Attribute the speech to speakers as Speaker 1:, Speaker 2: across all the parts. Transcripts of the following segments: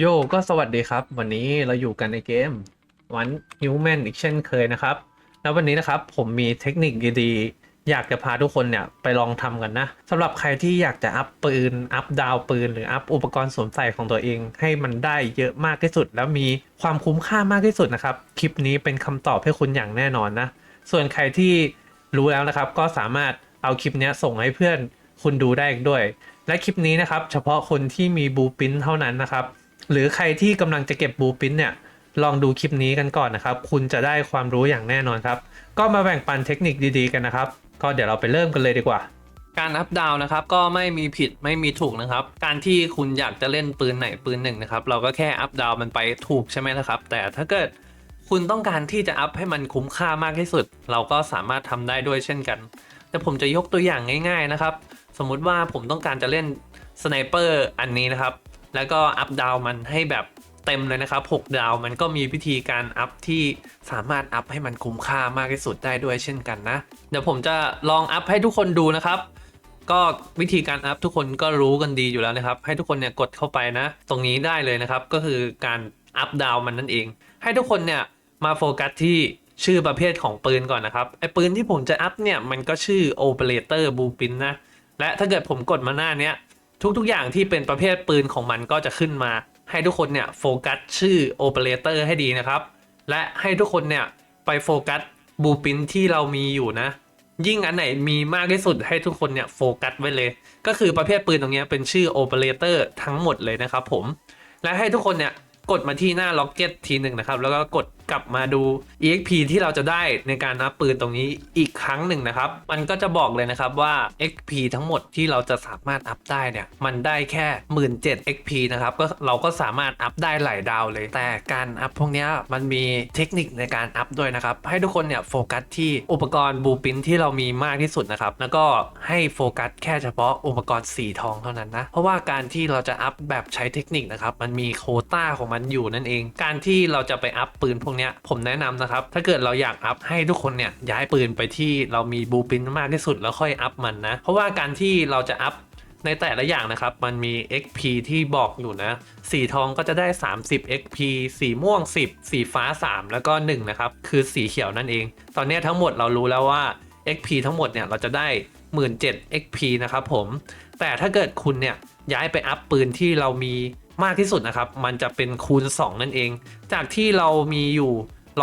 Speaker 1: โยก็สวัสดีครับ วันนี้เราอยู่กันในเกมวันฮิวแมนอีกเช่นเคยนะครับ แล้ววันนี้นะครับผมมีเทคนิคดีๆ อยากจะพาทุกคนเนี่ยไปลองทำกันนะสำหรับใครที่อยากจะอัพปืน อัพดาวปืน หรืออัพอุปกรณ์สวมใส่ของตัวเอง ให้มันได้เยอะมากที่สุด แล้วมีความคุ้มค่ามากที่สุดนะครับ คลิปนี้เป็นคำตอบให้คุณอย่างแน่นอนนะ ส่วนใครที่รู้แล้วนะครับ ก็สามารถเอาคลิปนี้ส่งให้เพื่อนคุณดูได้อีกด้วย และคลิปนี้นะครับเฉพาะคนที่มีบูปินเท่านั้นนะครับ หรือใครที่กำลังจะเก็บบูปินเนี่ยลองดูคลิปนี้กันก่อนนะครับ คุณจะได้ความรู้อย่างแน่นอนครับ ก็มาแบ่งปันเทคนิคดีๆกันนะครับ ก็เดี๋ยวเราไปเริ่มกันเลยดีกว่า
Speaker 2: การอัพดาวนะครับก็ไม่มีผิดไม่มีถูกนะครับ การที่คุณอยากจะเล่นปืนไหนปืนหนึ่งนะครับ เราก็แค่อัพดาวมันไปถูกใช่ไหมนะครับ แต่ถ้าเกิดคุณต้องการที่จะอัพให้มันคุ้มค่ามากที่สุด เราก็สามารถทำได้ด้วยเช่นกัน แต่ผมจะยกตัวอย่างง่าย ๆนะครับ สมมุติว่าผมต้องการจะเล่นสไนเปอร์อันนี้นะครับ แล้วก็อัพดาวมันให้แบบเต็มเลยนะครับ 6 ดาวมันก็มีวิธีการอัพที่สามารถอัพให้มันคุ้มค่ามากที่สุดได้ด้วยเช่นกันนะ เดี๋ยวผมจะลองอัพให้ทุกคนดูนะครับ ก็วิธีการอัพทุกคนก็รู้กันดีอยู่แล้วนะครับ ให้ทุกคนเนี่ยกดเข้าไปนะ ตรงนี้ได้เลยนะครับ ก็คือการอัพดาวมันนั่นเอง ให้ทุกคนเนี่ยมาโฟกัสที่ชื่อประเภทของปืนก่อนนะครับไอ้ปืนที่ผมจะอัพเนี่ยมันก็ชื่อ Operator Blueprint นะและถ้าเกิดผมกดมาหน้าเนี้ย ทุกๆ อย่างที่เป็นประเภทปืนของมันก็จะขึ้นมา ให้ทุกคนเนี่ยโฟกัสชื่อ Operator ให้ดีนะครับ และให้ทุกคนเนี่ยไปโฟกัสบูปินที่เรามีอยู่นะ ยิ่งอันไหนมีมากที่สุดให้ทุกคนเนี่ยโฟกัสไว้เลย ก็คือประเภทปืนตรงนี้เป็นชื่อ Operator ทั้งหมดเลยนะครับผม และให้ทุกคนเนี่ยกดมาที่หน้าล็อกเก็ตทีหนึ่งนะครับ แล้วก็กด กลับมาดู EXP ที่เราจะได้ในการนับปืนตรงนี้อีกครั้งหนึ่งนะครับ มันก็จะบอกเลยนะครับว่า XP ทั้งหมดที่เราจะสามารถอัพได้เนี่ย มันได้แค่ 17 XP นะครับ ก็เราก็สามารถอัพได้หลายดาวเลย แต่การอัพพวกนี้มันมีเทคนิคในการอัพด้วยนะครับ ให้ทุกคนเนี่ยโฟกัสที่อุปกรณ์บูปินที่เรามีมากที่สุดนะครับ แล้วก็ให้โฟกัสแค่เฉพาะอุปกรณ์สีทองเท่านั้นนะ เพราะว่าการที่เราจะอัพแบบใช้เทคนิคนะครับ มันมีโคต้าของมันอยู่นั่นเอง การที่เราจะไปอัพปืนพวกเนี้ยผมแนะนำนะครับ ถ้าเกิดเราอยากอัพให้ทุกคนเนี่ยย้ายปืนไปที่เรามีบูปินมากที่สุดแล้วค่อยอัพมันนะ เพราะว่าการที่เราจะอัพในแต่ละอย่างนะครับ มันมี XP ที่บอกอยู่นะ สีทองก็จะได้ 30 XP สีม่วง 10 สีฟ้า 3 แล้วก็ 1 นะครับ คือสีเขียวนั่นเอง ตอนนี้ทั้งหมดเรารู้แล้วว่า XP ทั้งหมดเนี่ยเราจะได้ 17,000 XP นะครับผม แต่ถ้าเกิดคุณเนี่ยย้ายไปอัพปืนที่เรามี มากที่สุดนะครับ มันจะเป็นคูณ 2 นั่นเอง จากที่เรามีอยู่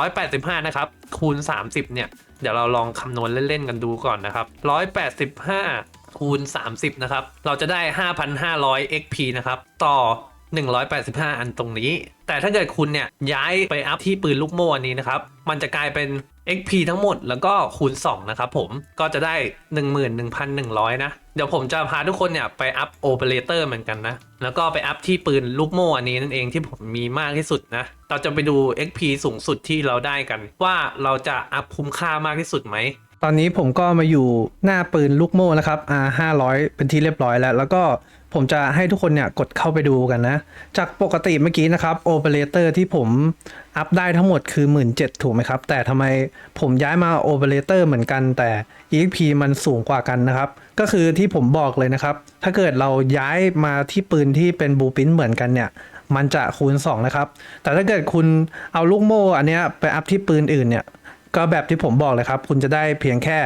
Speaker 2: 185 นะครับ คูณ 30 เนี่ย เดี๋ยวเราลองคำนวณเล่นๆกันดูก่อนนะครับ 185 คูณ 30 นะครับ เราจะได้ 5,500 XP นะครับ ต่อ 185 อันตรงนี้ แต่ถ้าเกิดคุณเนี่ยย้ายไปอัพที่ปืนลูกโม่อันนี้นะครับ มันจะกลายเป็น XP ทั้งหมดแล้วก็คูณ 2 นะครับผม ก็จะได้ 11,100 นะ เดี๋ยวผมจะพาทุกคนเนี่ยไปอัพโอเปอเรเตอร์เหมือนกันนะ แล้วก็ไปอัพที่ปืนลูกโม่อันนี้นั่นเองที่ผมมีมากที่สุดนะ เราจะไปดู XP สูงสุดที่เราได้กัน ว่าเราจะอัพคุ้มค่ามากที่สุดไหม
Speaker 1: ตอนนี้ผมก็มาอยู่หน้าปืนลูกโม่นะครับ R 500เป็นที่เรียบร้อยแล้ว แล้วก็ ผมจะให้ทุกคนเนี่ยกดเข้าไปดูกันนะ จากปกติเมื่อกี้นะครับโอเปอเรเตอร์ที่ผมอัพได้ทั้งหมดคือ 17,000ถูกไหมครับ แต่ทำไมผมย้ายมาโอเปอเรเตอร์เหมือนกันแต่ EXP มันสูงกว่ากันนะครับ ก็คือที่ผมบอกเลยนะครับ ถ้าเกิดเราย้ายมาที่ปืนที่เป็นบูปินเหมือนกันเนี่ยมันจะคูณ 2 นะครับ แต่ถ้าเกิดคุณเอาลูกโม่อันเนี้ยไปอัพที่ปืนอื่นเนี่ย ก็แบบที่ผมบอกเลยครับ คุณจะได้เพียงแค่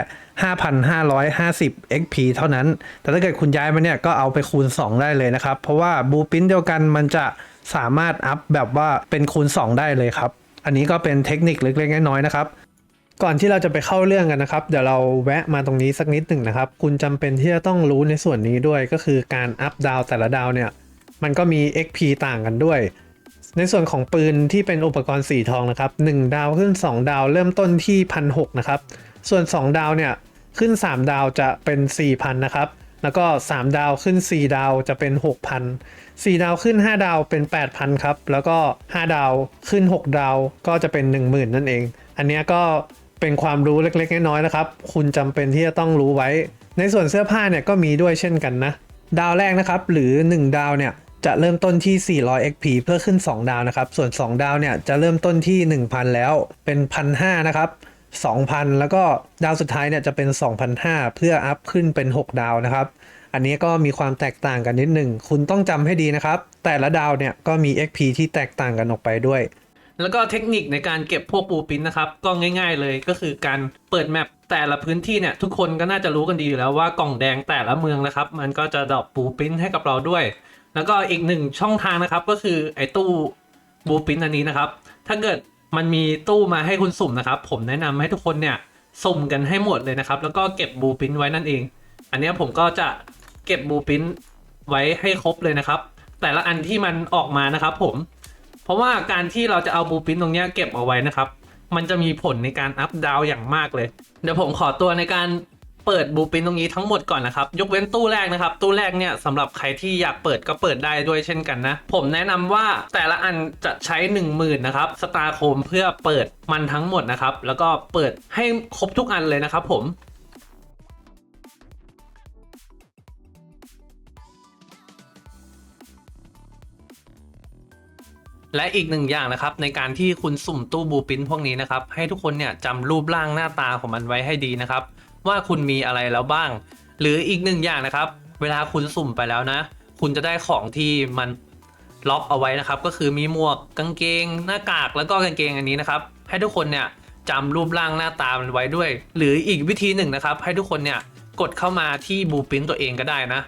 Speaker 1: 5,550 XP เท่านั้น แต่ถ้าเกิดคุณย้ายมาเนี่ยก็เอาไปคูณ 2 ได้เลยนะครับ เพราะว่าบูปินเดียวกันมันจะสามารถอัพแบบว่าเป็นคูณ 2 ได้เลยครับ อันนี้ก็เป็นเทคนิคเล็กๆน้อยๆนะครับก่อนที่เราจะไปเข้าเรื่องกันนะครับ เดี๋ยวเราแวะมาตรงนี้สักนิดหนึ่งนะครับ คุณจำเป็นที่จะต้องรู้ในส่วนนี้ด้วยก็คือการอัพดาวแต่ละดาวเนี่ย มันก็มี XP ต่างกันด้วย ในส่วนของปืนที่เป็นอุปกรณ์สีทองนะครับ1ดาวขึ้น 2 ดาวเริ่มต้นที่พันหนะครับ ส่วน 2 ดาวเนี่ยขึ้น 3 ดาวจะเป็น4,000นะครับ แล้วก็ 3 ดาวขึ้น 4 ดาวจะเป็น 6,000 4 ดาวขึ้น 5 ดาวเป็น 8,000ครับ แล้วก็ 5 ดาวขึ้น 6 ดาวก็จะเป็น 10,000 นั่นเอง อันนี้ก็เป็นความรู้เล็กๆ น้อยๆนะครับ คุณจำเป็นที่จะต้องรู้ไว้ ในส่วนเสื้อผ้าเนี่ยก็มีด้วยเช่นกันนะ ดาวแรกนะครับ หรือ 1 ดาวเนี่ย จะเริ่มต้นที่ 400 XP เพื่อขึ้น 2 ดาวนะครับ ส่วน 2 ดาวเนี่ยจะเริ่มต้นที่ 1,000 แล้วเป็น1,500นะครับ2,000 แล้วก็ดาวสุดท้ายเนี่ยจะเป็น 2,500 เพื่ออัพขึ้นเป็น 6 ดาวนะครับ อันนี้ก็มีความแตกต่างกันนิดหนึ่ง คุณต้องจำให้ดีนะครับ แต่ละดาวเนี่ยก็มี XP ที่แตกต่างกันออกไปด้วย
Speaker 2: แล้วก็เทคนิคในการเก็บพวกบูปินนะครับ ก็ง่าย ๆ เลยก็คือการเปิดแมปแต่ละพื้นที่เนี่ยทุกคนก็น่าจะรู้กันดีอยู่แล้วว่ากล่องแดงแต่ละเมืองนะครับ มันก็จะดรอปบูปินให้กับเราด้วย แล้วก็อีกหนึ่งช่องทางนะครับก็คือไอ้ตู้บูปินอันนี้นะครับ ถ้าเกิดมันมีตู้มาให้คุณสุ่มนะครับ ผมแนะนำให้ทุกคนเนี่ยสุ่มกันให้หมดเลยนะครับ แล้วก็เก็บบูปินไว้นั่นเอง อันนี้ผมก็จะเก็บบูปินไว้ให้ครบเลยนะครับ แต่ละอันที่มันออกมานะครับ ผม เพราะว่าการที่เราจะเอาบูปินตรงนี้เก็บเอาไว้นะครับ มันจะมีผลในการอัพดาวอย่างมากเลย เดี๋ยวผมขอตัวในการ เปิดบูปินตรงนี้ทั้งหมดก่อนนะครับ ยกเว้นตู้แรกนะครับ ตู้แรกเนี่ยสำหรับใครที่อยากเปิดก็เปิดได้ด้วยเช่นกันนะ ผมแนะนำว่าแต่ละอันจะใช้ 1 0,000นะครับสตาร์โคมเพื่อเปิดมันทั้งหมดนะครับ แล้วก็เปิดให้ครบทุกอันเลยนะครับผมและอีกหนึ่งอย่างนะครับในการที่คุณสุ่มตู้บูปินพวกนี้นะครับให้ทุกคนเนี่ยจำรูปร่างหน้าตาของมันไว้ให้ดีนะครับ ว่าคุณมีอะไรแล้วบ้าง หรืออีกหนึ่งอย่างนะครับ เวลาคุณสุ่มไปแล้วนะ คุณจะได้ของที่มันล็อกเอาไว้นะครับ ก็คือมีหมวกกางเกง หน้ากากแล้วก็กางเกงอันนี้นะครับ ให้ทุกคนเนี่ยจำรูปร่างหน้าตามันไว้ด้วย หรืออีกวิธีหนึ่งนะครับ ให้ทุกคนเนี่ยกดเข้ามาที่บูปินตัวเองก็ได้นะ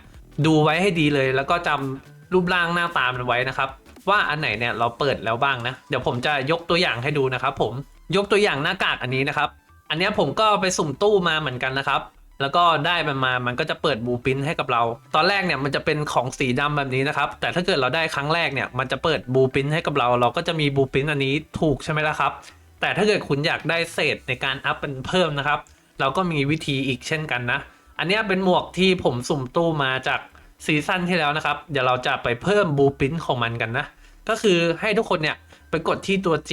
Speaker 2: ดูไว้ให้ดีเลย แล้วก็จำรูปร่างหน้าตามันไว้นะครับ ว่าอันไหนเนี่ยเราเปิดแล้วบ้างนะ เดี๋ยวผมจะยกตัวอย่างให้ดูนะครับ ผมยกตัวอย่างหน้ากากอันนี้นะครับ อันเนี้ยผมก็ไปสุ่มตู้มาเหมือนกันนะครับ แล้วก็ได้มันมา มันก็จะเปิดบูปินให้กับเรา ตอนแรกเนี่ยมันจะเป็นของสีดำแบบนี้นะครับ แต่ถ้าเกิดเราได้ครั้งแรกเนี่ย มันจะเปิดบูปินให้กับเรา เราก็จะมีบูปินอันนี้ถูกใช่ไหมล่ะครับ แต่ถ้าเกิดคุณอยากได้เศษในการอัพเป็นเพิ่มนะครับ เราก็มีวิธีอีกเช่นกันนะ อันนี้เป็นหมวกที่ผมสุ่มตู้มาจากซีซั่นที่แล้วนะครับ เดี๋ยวเราจะไปเพิ่มบูปินของมันกันนะ ก็คือให้ทุกคนเนี่ยไปกดที่ตัว G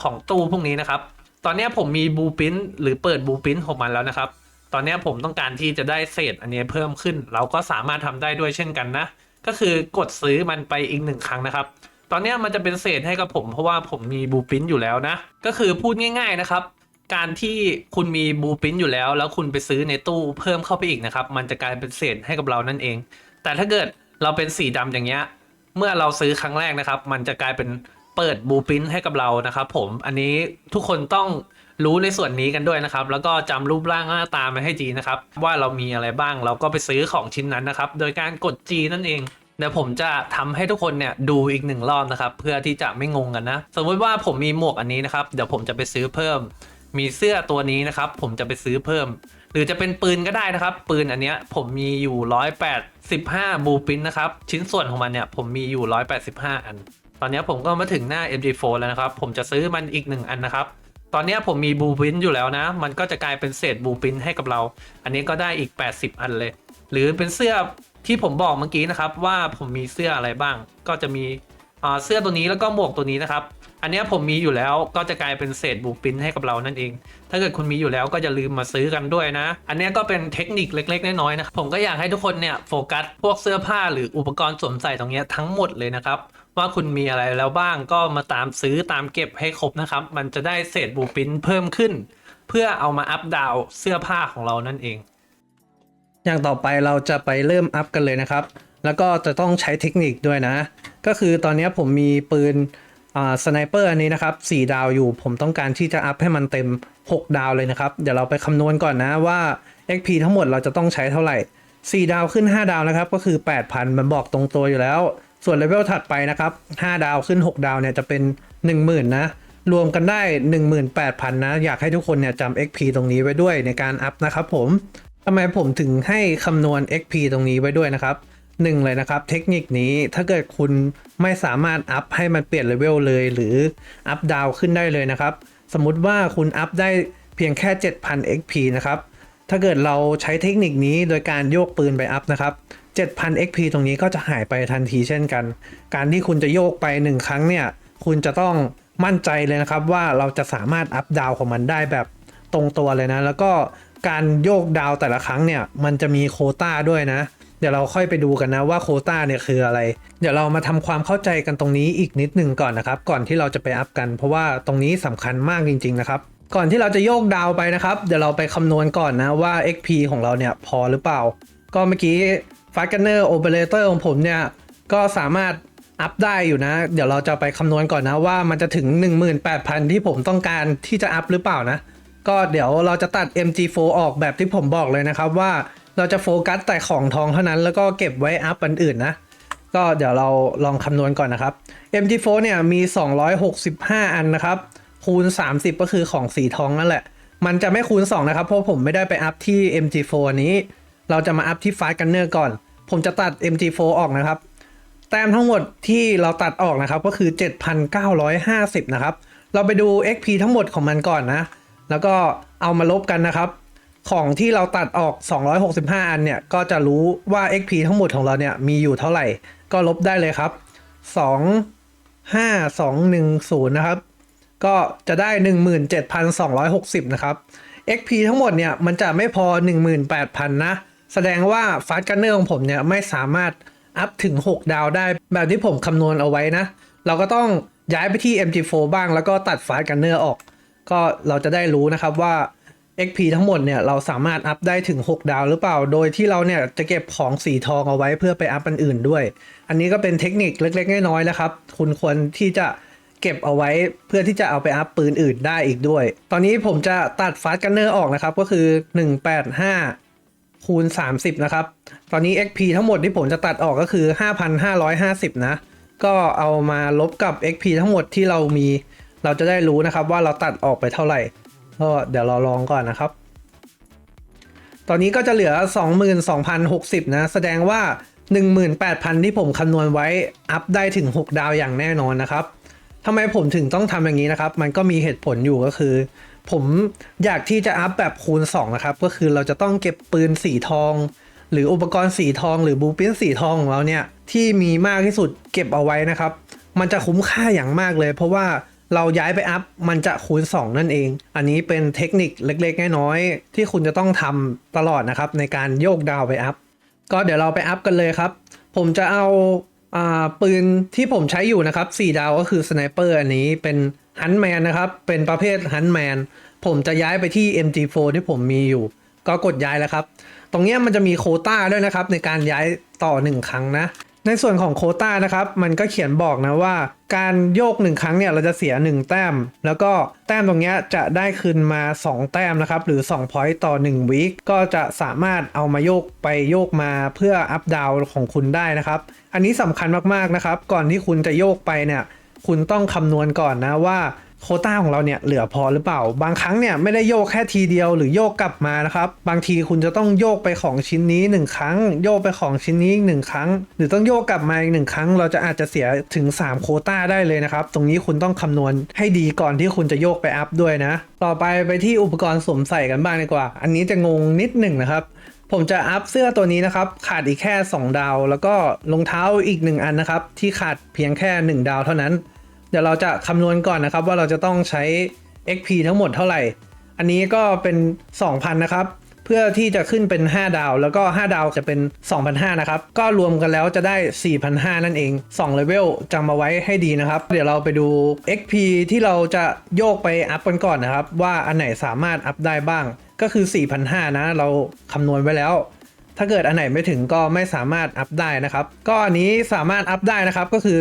Speaker 2: ของตู้พวกนี้นะครับ อนนี้ผมมีบูปินหรือเปิดบูปินของมันแล้วนะครับ ตอนนี้ผมต้องการที่จะได้เศษอันนี้เพิ่มขึ้น เราก็สามารถทำได้ด้วยเช่นกันนะ ก็คือกดซื้อมันไปอีกหนึ่งครั้งนะครับ ตอนนี้มันจะเป็นเศษให้กับผม เพราะว่าผมมีบูปินอยู่แล้วนะ ก็คือพูดง่าย ๆนะครับ การที่คุณมีบูปินอยู่แล้ว แล้วคุณไปซื้อในตู้เพิ่มเข้าไปอีกนะครับ มันจะกลายเป็นเศษให้กับเรานั่นเอง แต่ถ้าเกิดเราเป็นสีดำอย่างเงี้ย เมื่อเราซื้อครั้งแรกนะครับ มันจะกลายเป็น เปิดบูปินให้กับเรานะครับผมอันนี้ทุกคนต้องรู้ในส่วนนี้กันด้วยนะครับ แล้วก็จำรูปร่างหน้าตามาให้ดีนะครับ ว่าเรามีอะไรบ้างเราก็ไปซื้อของชิ้นนั้นนะครับ โดยการกด G นั่นเองเดี๋ยวผมจะทำให้ทุกคนเนี่ยดูอีกหนึ่งรอบนะครับ เพื่อที่จะไม่งงกันนะ สมมติว่าผมมีหมวกอันนี้นะครับ เดี๋ยวผมจะไปซื้อเพิ่ม มีเสื้อตัวนี้นะครับ ผมจะไปซื้อเพิ่ม หรือจะเป็นปืนก็ได้นะครับ ปืนอันเนี้ยผมมีอยู่ 185 บูปินนะครับ ชิ้นส่วนของมันเนี่ยผมมีอยู่ 185 อัน ตอนนี้ผมก็มาถึงหน้า MG4 แล้วนะครับ ผมจะซื้อมันอีกหนึ่งอันนะครับ ตอนนี้ผมมีบูปินอยู่แล้วนะ มันก็จะกลายเป็นเศษบูปินให้กับเรา อันนี้ก็ได้อีก 80 อันเลย หรือเป็นเสื้อที่ผมบอกเมื่อกี้นะครับ ว่าผมมีเสื้ออะไรบ้าง ก็จะมีเสื้อตัวนี้แล้วก็หมวกตัวนี้นะครับ อันนี้ผมมีอยู่แล้วก็จะกลายเป็นเศษบูปินให้กับเรานั่นเอง ถ้าเกิดคุณมีอยู่แล้วก็จะลืมมาซื้อกันด้วยนะ อันนี้ก็เป็นเทคนิคเล็ก ๆ น้อยๆนะ ผมก็อยากให้ทุกคนเนี่ยโฟกัสพวกเสื้อผ้าหรืออุปกรณ์สวมใส่ตรงนี้ทั้งหมดเลยนะครับ ว่าคุณมีอะไรแล้วบ้างก็มาตามซื้อตามเก็บให้ครบนะครับ มันจะได้เศษบูปินเพิ่มขึ้น เพื่อเอามาอัพดาวเสื้อผ้าของเรานั่นเอง
Speaker 1: อย่างต่อไปเราจะไปเริ่มอัพกันเลยนะครับ แล้วก็จะต้องใช้เทคนิคด้วยนะ ก็คือตอนนี้ผมมีปืนสไนเปอร์อันนี้นะครับ 4 ดาวอยู่ ผมต้องการที่จะอัพให้มันเต็ม 6 ดาวเลยนะครับ เดี๋ยวเราไปคำนวณก่อนนะว่า XP ทั้งหมดเราจะต้องใช้เท่าไหร่ 4 ดาวขึ้น 5 ดาวนะครับ ก็คือ 8,000 มันบอกตรงตัวอยู่แล้ว ส่วนเลเวลถัดไปนะครับ 5 ดาวขึ้น 6 ดาวเนี่ยจะเป็น 10,000 นะ รวมกันได้ 18,000 นะ อยากให้ทุกคนเนี่ยจำ XP ตรงนี้ไว้ด้วยในการอัพนะครับผมทำไมผมถึงให้คำนวณ XP ตรงนี้ไว้ด้วยนะครับหนึ่งเลยนะครับ เทคนิคนี้ถ้าเกิดคุณไม่สามารถอัพให้มันเปลี่ยนเลเวลเลย หรืออัพดาวขึ้นได้เลยนะครับ สมมุติว่าคุณอัพได้เพียงแค่ 7,000 XP นะครับ ถ้าเกิดเราใช้เทคนิคนี้โดยการโยกปืนไปอัพนะครับ 7,000 XP ตรงนี้ก็จะหายไปทันทีเช่นกัน การที่คุณจะโยกไป 1 ครั้งเนี่ย คุณจะต้องมั่นใจเลยนะครับว่าเราจะสามารถอัพดาวของมันได้แบบตรงตัวเลยนะ แล้วก็การโยกดาวแต่ละครั้งเนี่ย มันจะมีโคต้าด้วยนะ เดี๋ยวเราค่อยไปดูกันนะว่าโคต้าเนี่ยคืออะไร เดี๋ยวเรามาทำความเข้าใจกันตรงนี้อีกนิดหนึ่งก่อนนะครับ ก่อนที่เราจะไปอัพกัน เพราะว่าตรงนี้สำคัญมากจริง ๆ นะครับก่อนที่เราจะโยกดาวไปนะครับ เดี๋ยวเราไปคำนวณก่อนนะว่า XP ของเราเนี่ยพอหรือเปล่า ก็เมื่อกี้ ฟา s กันเนอร์โอเปอเรเตอร์ของผมเนี่ย ก็สามารถอัพได้อยู่นะ เดี๋ยวเราจะไปคำนวณก่อนนะว่ามันจะถึง 18,000 ที่ผมต้องการที่จะอัพหรือเปล่านะ ก็เดี๋ยวเราจะตัด MG4 ออกแบบที่ผมบอกเลยนะครับว่าเราจะโฟกัสแต่ของทองเท่านั้นแล้วก็เก็บไว้อัพอันอื่นนะ ก็เดี๋ยวเราลองคำนวณก่อนนะครับ MG4 เนี่ยมี 265 อันนะครับ คูณ 30 ก็คือของสีทองนั่นแหละ มันจะไม่คูณ 2 นะครับ เพราะผมไม่ได้ไปอัพที่ MG4 นี้ เราจะมาอัพที่ Fast Gunner ก่อน ผมจะตัด MG4 ออกนะครับ แต้มทั้งหมดที่เราตัดออกนะครับก็คือ 7,950 นะครับ เราไปดู XP ทั้งหมดของมันก่อนนะ แล้วก็เอามาลบกันนะครับ ของที่เราตัดออก 265 อันเนี่ย ก็จะรู้ว่า XP ทั้งหมดของเราเนี่ยมีอยู่เท่าไหร่ ก็ลบได้เลยครับ 2 5 2 1 0 นะครับ ก็จะได้ 17,260 นะครับ XP ทั้งหมดเนี่ย มันจะไม่พอ 18,000 นะ แสดงว่าฟาสต์กันเนอร์ของผมเนี่ยไม่สามารถอัพถึง 6 ดาวได้ แบบที่ผมคำนวณเอาไว้นะ เราก็ต้องย้ายไปที่ MG4 บ้างแล้วก็ตัดฟาสต์กันเนอร์ออก ก็เราจะได้รู้นะครับว่า XP ทั้งหมดเนี่ยเราสามารถอัพได้ถึง 6 ดาวหรือเปล่า โดยที่เราเนี่ยจะเก็บของสีทองเอาไว้เพื่อไปอัพอันอื่นด้วย อันนี้ก็เป็นเทคนิคเล็กๆน้อยๆนะครับ คุณควรที่จะเก็บเอาไว้เพื่อที่จะเอาไปอัพปืนอื่นได้อีกด้วย ตอนนี้ผมจะตัดฟาสต์กันเนอร์ออกนะครับก็คือ 185 คูณ 30 นะครับ ตอนนี้ XP ทั้งหมดที่ผมจะตัดออกก็คือ 5,550 นะ ก็เอามาลบกับ XP ทั้งหมดที่เรามี เราจะได้รู้นะครับว่าเราตัดออกไปเท่าไหร่ ก็เดี๋ยวเราลองก่อนนะครับ ตอนนี้ก็จะเหลือ 22,060 นะ แสดงว่า 18,000 ที่ผมคำนวณไว้ อัพได้ถึง 6 ดาวอย่างแน่นอนนะครับทำไมผมถึงต้องทำอย่างนี้นะครับ มันก็มีเหตุผลอยู่ก็คือ ผมอยากที่จะอัพแบบคูณ 2 นะครับ ก็คือเราจะต้องเก็บปืนสีทอง หรืออุปกรณ์สีทอง หรือบูปินสีทองของเราเนี่ย ที่มีมากที่สุดเก็บเอาไว้นะครับ มันจะคุ้มค่าอย่างมากเลย เพราะว่าเราย้ายไปอัพมันจะคูณ 2 นั่นเอง อันนี้เป็นเทคนิคเล็กๆ น้อยๆที่คุณจะต้องทำตลอดนะครับ ในการโยกดาวไปอัพ ก็เดี๋ยวเราไปอัพกันเลยครับ ผมจะเอา อ่าปืนที่ผมใช้อยู่นะครับ4ดาวก็คือสไนเปอร์อันนี้เป็นฮันแมนนะครับ เป็นประเภทฮันแมนผมจะย้ายไปที่ MG4 ที่ผมมีอยู่ ก็กดย้ายแล้วครับ ตรงนี้มันจะมีโคต้าด้วยนะครับ ในการย้ายต่อ 1 ครั้งนะ ในส่วนของโคต้านะครับ มันก็เขียนบอกนะว่า การโยก 1 ครั้งเนี่ยเราจะเสีย 1 แต้ม แล้วก็แต้มตรงเนี้ยจะได้คืนมา 2 แต้มนะครับ หรือ2 point ต่อ1วีคก็จะสามารถเอามาโยกไปโยกมาเพื่ออัพดาวของคุณได้นะครับ อันนี้สำคัญมากๆนะครับ ก่อนที่คุณจะโยกไปเนี่ย คุณต้องคำนวณก่อนนะว่า โคต้าของเราเนี่ยเหลือพอหรือเปล่า บางครั้งเนี่ยไม่ได้โยกแค่ทีเดียวหรือโยกกลับมานะครับ บางทีคุณจะต้องโยกไปของชิ้นนี้ 1 ครั้ง โยกไปของชิ้นนี้อีกหนึ่งครั้ง หรือต้องโยกกลับมาอีกหนึ่งครั้ง เราจะอาจจะเสียถึง 3 โคต้าได้เลยนะครับ ตรงนี้คุณต้องคำนวณให้ดีก่อนที่คุณจะโยกไปอัพด้วยนะ ต่อไปไปที่อุปกรณ์สวมใส่กันบ้างดีกว่า อันนี้จะงงนิดหนึ่งนะครับผมจะอัพเสื้อตัวนี้นะครับ ขาดอีกแค่ 2 ดาว แล้วก็รองเท้าอีก 1 อันนะครับ ที่ขาดเพียงแค่ 1 ดาวเท่านั้น เดี๋ยวเราจะคำนวณก่อนนะครับว่าเราจะต้องใช้ XP ทั้งหมดเท่าไหร่ อันนี้ก็เป็น 2,000 นะครับ เพื่อที่จะขึ้นเป็น 5 ดาว แล้วก็ 5 ดาวจะเป็น 2,500 นะครับ ก็รวมกันแล้วจะได้ 4,500 นั่นเอง2เลเวลจำมาไว้ให้ดีนะครับ เดี๋ยวเราไปดู XP ที่เราจะโยกไปอัพกันก่อนนะครับ ว่าอันไหนสามารถอัพได้บ้าง ก็คือ 4,500 นะ เราคำนวณไว้แล้วถ้าเกิดอันไหนไม่ถึงก็ไม่สามารถอัพได้นะครับ ก็อันนี้สามารถอัพได้นะครับก็คือ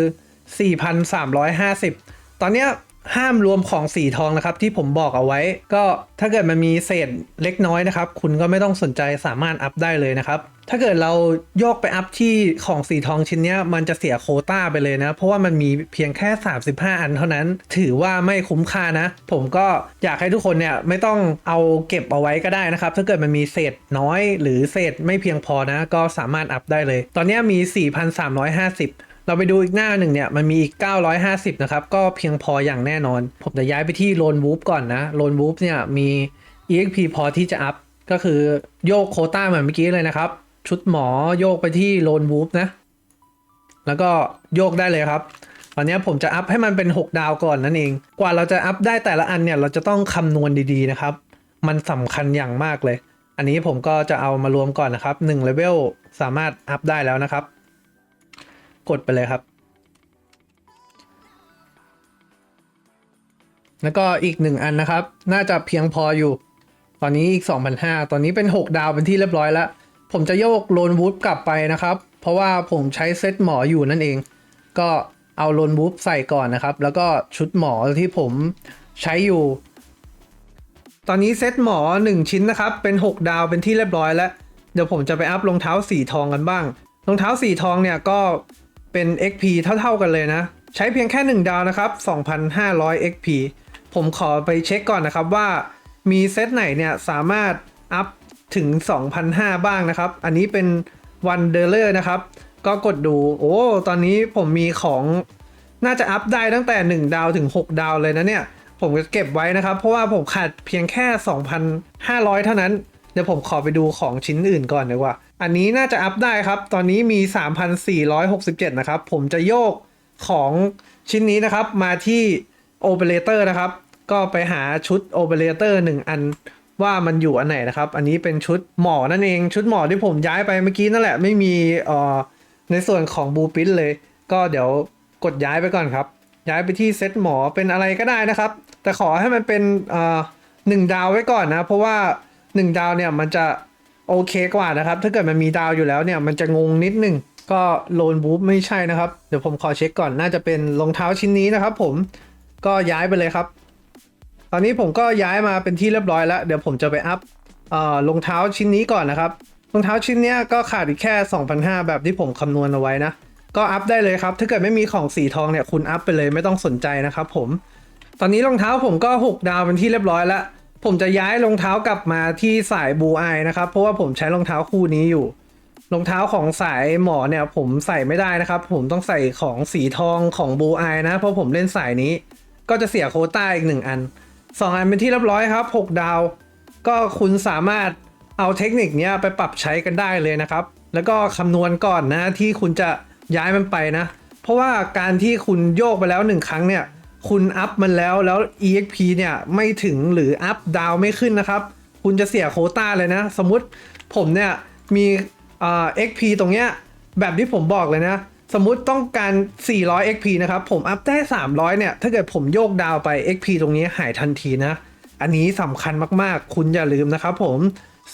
Speaker 1: 4,350 ตอนเนี้ยห้ามรวมของสีทองนะครับ ที่ผมบอกเอาไว้ ก็ถ้าเกิดมันมีเศษเล็กน้อยนะครับ คุณก็ไม่ต้องสนใจสามารถอัพได้เลยนะครับ ถ้าเกิดเราโยกไปอัพที่ของสีทองชิ้นนี้มันจะเสียโคต้าไปเลยนะ เพราะว่ามันมีเพียงแค่ 35 อันเท่านั้น ถือว่าไม่คุ้มค่านะ ผมก็อยากให้ทุกคนเนี่ยไม่ต้องเอาเก็บเอาไว้ก็ได้นะครับ ถ้าเกิดมันมีเศษน้อย หรือเศษไม่เพียงพอนะ ก็สามารถอัพได้เลย ตอนนี้มี 4,350 เราไปดูอีกหน้าหนึ่งเนี่ยมันมีอีก 950 นะครับ ก็เพียงพออย่างแน่นอน ผมจะย้ายไปที่โลนวูฟก่อนนะโลนวูฟเนี่ยมี EXP พอที่จะอัพ ก็คือโยกโคต้าเหมือนเมื่อกี้เลยนะครับ ชุดหมอโยกไปที่โลนวูฟนะ แล้วก็โยกได้เลยครับตอนนี้ผมจะอัพให้มันเป็น 6 ดาวก่อนนั่นเอง กว่าเราจะอัพได้แต่ละอันเนี่ยเราจะต้องคำนวณดีๆนะครับ มันสำคัญอย่างมากเลย อันนี้ผมก็จะเอามารวมก่อนนะครับ1เลเวลสามารถอัพได้แล้วนะครับ กดไปเลยครับ แล้วก็อีกหนึ่งอันนะครับ น่าจะเพียงพออยู่ ตอนนี้อีก 2,500 ตอนนี้เป็น 6 ดาวเป็นที่เรียบร้อยแล้ว ผมจะโยกโลนวูฟกลับไปนะครับ เพราะว่าผมใช้เซตหมออยู่นั่นเอง ก็เอาโลนวูฟใส่ก่อนนะครับ แล้วก็ชุดหมอที่ผมใช้อยู่ ตอนนี้เซตหมอ 1 ชิ้นนะครับ เป็น 6 ดาวเป็นที่เรียบร้อยแล้ว เดี๋ยวผมจะไปอัพรองเท้าสีทองกันบ้าง รองเท้าสีทองเนี่ยก็ เป็น XP เท่าๆกันเลยนะ ใช้เพียงแค่ 1 ดาวนะครับ 2,500 XP ผมขอไปเช็คก่อนนะครับว่ามีเซตไหนเนี่ยสามารถอัพถึง 2,500 บ้างนะครับ อันนี้เป็นวันเดอร์นะครับ ก็กดดูโอ้ ตอนนี้ผมมีของน่าจะอัพได้ตั้งแต่ 1 ดาวถึง 6 ดาวเลยนะเนี่ย ผมก็เก็บไว้นะครับ เพราะว่าผมขาดเพียงแค่ 2,500 เท่านั้น ดี๋ยวผมขอไปดูของชิ้นอื่นก่อนดีกว่า อันนี้น่าจะอัพได้ครับ ตอนนี้มี 3,467 นะครับ ผมจะโยกของชิ้นนี้นะครับ มาที่โอเปอเรเตอร์นะครับ ก็ไปหาชุดโอเปอเรเตอร์หนึ่งอันว่ามันอยู่อันไหนนะครับ อันนี้เป็นชุดหมอนั่นเอง ชุดหมอที่ผมย้ายไปเมื่อกี้นั่นแหละ ไม่มีเอ่อในส่วนของบูปินเลย ก็เดี๋ยวกดย้ายไปก่อนครับ ย้ายไปที่เซตหมอเป็นอะไรก็ได้นะครับ แต่ขอให้มันเป็นเอ่อหนึ่งดาวไว้ก่อนนะ เพราะว่า หนึ่งดาวเนี่ยมันจะโอเคกว่านะครับ ถ้าเกิดมันมีดาวอยู่แล้วเนี่ยมันจะงงนิดนึงก็โลนบูฟไม่ใช่นะครับ เดี๋ยวผมขอเช็คก่อนน่าจะเป็นรองเท้าชิ้นนี้นะครับ ผมก็ย้ายไปเลยครับ ตอนนี้ผมก็ย้ายมาเป็นที่เรียบร้อยแล้ว เดี๋ยวผมจะไปอัพเอ่อรองเท้าชิ้นนี้ก่อนนะครับรองเท้าชิ้นเนี้ยก็ขาดอีกแค่ 2,500 แบบที่ผมคำนวณเอาไว้นะ ก็อัพได้เลยครับ ถ้าเกิดไม่มีของสีทองเนี่ยคุณอัพไปเลยไม่ต้องสนใจนะครับผม ตอนนี้รองเท้าผมก็ 6 ดาวเป็นที่เรียบร้อยแล้ว ผมจะย้ายรองเท้ากลับมาที่สายบูไอนะครับ เพราะว่าผมใช้รองเท้าคู่นี้อยู่รองเท้าของสายหมอเนี่ย ผมใส่ไม่ได้นะครับ ผมต้องใส่ของสีทองของบูไอนะ เพราะผมเล่นสายนี้ ก็จะเสียโคต้าอีกหนึ่งอันสองอันเป็นที่เรียบร้อยครับ 6 ดาว ก็คุณสามารถเอาเทคนิคนี้ไปปรับใช้กันได้เลยนะครับ แล้วก็คำนวณก่อนนะที่คุณจะย้ายมันไปนะ เพราะว่าการที่คุณโยกไปแล้วหนึ่งครั้งเนี่ย คุณอัพมันแล้วแล้ว exp เนี่ยไม่ถึงหรืออัพดาวไม่ขึ้นนะครับ คุณจะเสียโคต้าเลยนะ สมมุติผมเนี่ยมีเอ่อ xp ตรงเนี้ยแบบที่ผมบอกเลยนะ สมมุติต้องการ 400 xp นะครับ ผมอัพได้ 300 เนี่ย ถ้าเกิดผมโยกดาวไป xp ตรงนี้หายทันทีนะ อันนี้สำคัญมากๆ คุณอย่าลืมนะครับผม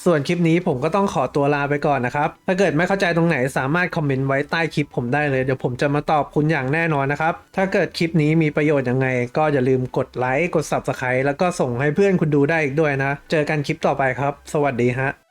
Speaker 1: ส่วนคลิปนี้ผมก็ต้องขอตัวลาไปก่อนนะครับ ถ้าเกิดไม่เข้าใจตรงไหนสามารถคอมเมนต์ไว้ใต้คลิปผมได้เลย เดี๋ยวผมจะมาตอบคุณอย่างแน่นอนนะครับ ถ้าเกิดคลิปนี้มีประโยชน์ยังไง ก็อย่าลืมกดไลค์ กด Subscribe แล้วก็ส่งให้เพื่อนคุณดูได้อีกด้วยนะ เจอกันคลิปต่อไปครับ สวัสดีฮะ